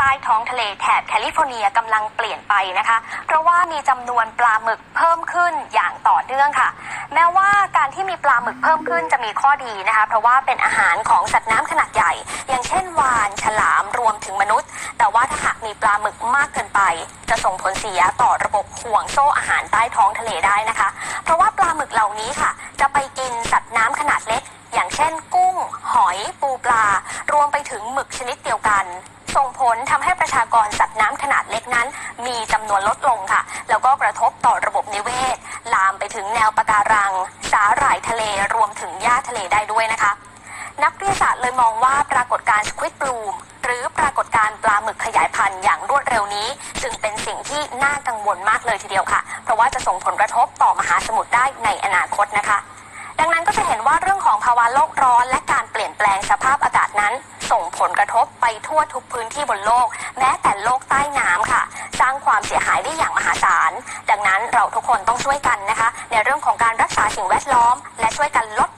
ใต้ท้องทะเลแถบแคลิฟอร์เนียกำลังเปลี่ยนไปนะคะ เพราะว่ามีจำนวนปลาหมึกเพิ่มขึ้นอย่างต่อเนื่องค่ะ แม้ว่าการที่มีปลาหมึกเพิ่มขึ้นจะมีข้อดีนะคะ เพราะว่าเป็นอาหารของสัตว์น้ำขนาดใหญ่ อย่างเช่นวานฉลามรวมถึงมนุษย์ แต่ว่าถ้าหากมีปลาหมึกมากเกินไป จะส่งผลเสียต่อระบบห่วงโซ่อาหารใต้ท้องทะเลได้นะคะ เพราะว่าปลาหมึกเหล่านี้ค่ะ จะไปกินสัตว์น้ำขนาดเล็ก อย่างเช่นกุ้ง หอย ปูปลา รวมไปถึงหมึกชนิดเดียวกัน ส่งผลทำให้ประชากรสัตว์น้ำขนาดเล็กนั้น มีจำนวนลดลงค่ะ แล้วก็กระทบต่อระบบนิเวศ ลามไปถึงแนวปะการัง สาหร่ายทะเลรวมถึงหญ้าทะเลได้ด้วยนะคะ นักวิทยาศาสตร์เลยมองว่าปรากฏการณ์สควิตบลูมหรือปรากฏการณ์ปลาหมึกขยายพันธุ์อย่างรวดเร็วนี้ จึงเป็นสิ่งที่น่ากังวลมากเลยทีเดียวค่ะ เพราะว่าจะส่งผลกระทบต่อมหาสมุทรได้ในอนาคตนะคะ ดังนั้นก็จะเห็นว่าเรื่องของภาวะโลกร้อนและ รเปลี่ยนแปลงสภาพอากาศนั้น ส่งผลกระทบไปทั่วทุกพื้นที่บนโลก แม้แต่โลกใต้น้ำค่ะ สร้างความเสียหายได้อย่างมหาศาล ดังนั้นเราทุกคนต้องช่วยกันนะคะ ในเรื่องของการรักษาสิ่งแวดล้อม และช่วยกันลด